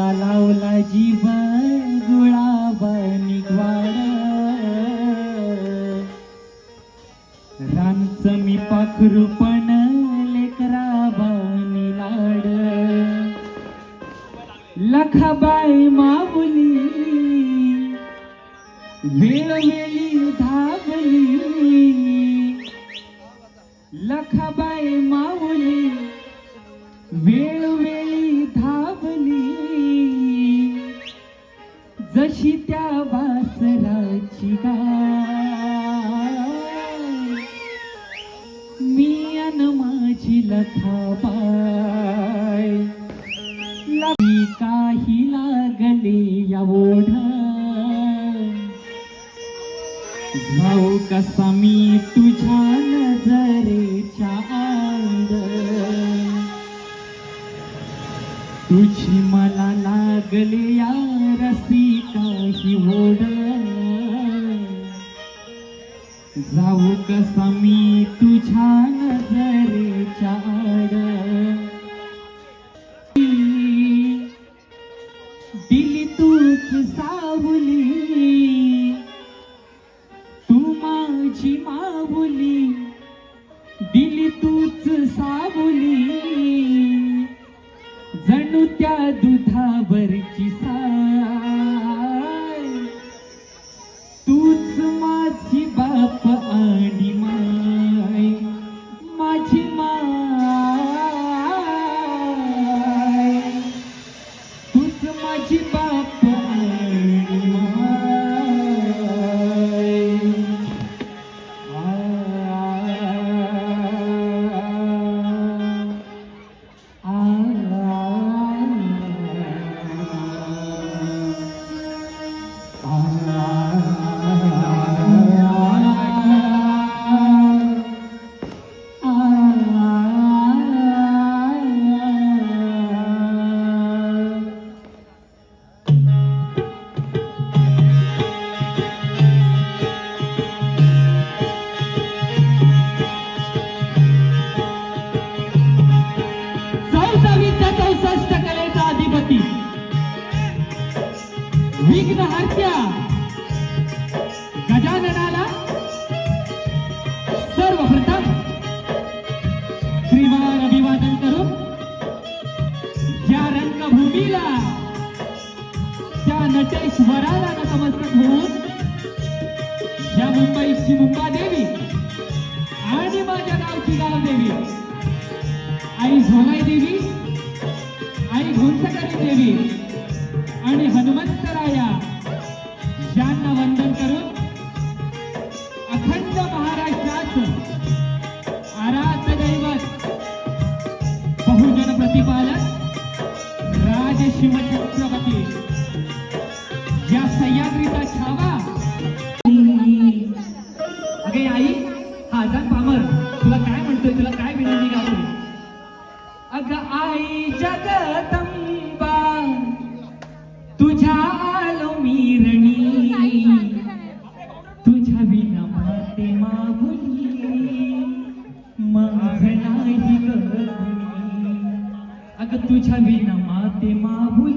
मला लावला जीव गुळाबा निगवाड. मी पाखरू पण लेकराबानी लाड. लखाबाई माऊली वेळोवेळी धावली. लखाबाई माऊली शिका मी अन माझी लखाबाय लगी काही लागली या ओढा जाऊ कसा मी तुझ्या नजरेच्या आंद तुझी मला लागली या रसी काही ओढ जाऊ कसा मी तुझ्या सारख्या हत्या गजाननाला सर्वप्रथम त्रिवार अभिवादन करून ज्या रंगभूमीला त्या नटेश्वराला नतमस्तक होऊन ज्या मुंबईची मुंबादेवी आणि माझ्या गावची गावदेवी आई झोनाई देवी आई घोंसकरी देवी आणि हनुमंतराया छत्रपती या सह्याद्रीचा छावा. अगे आई हा पामर तुला काय म्हणतोय तुला काय विनंती गावली अग आई जगदंबा तुझ्या आलो मिरणी तुझ्या विना माते मागुली माझ नाही ग अग तुझ्या विना माते माहुली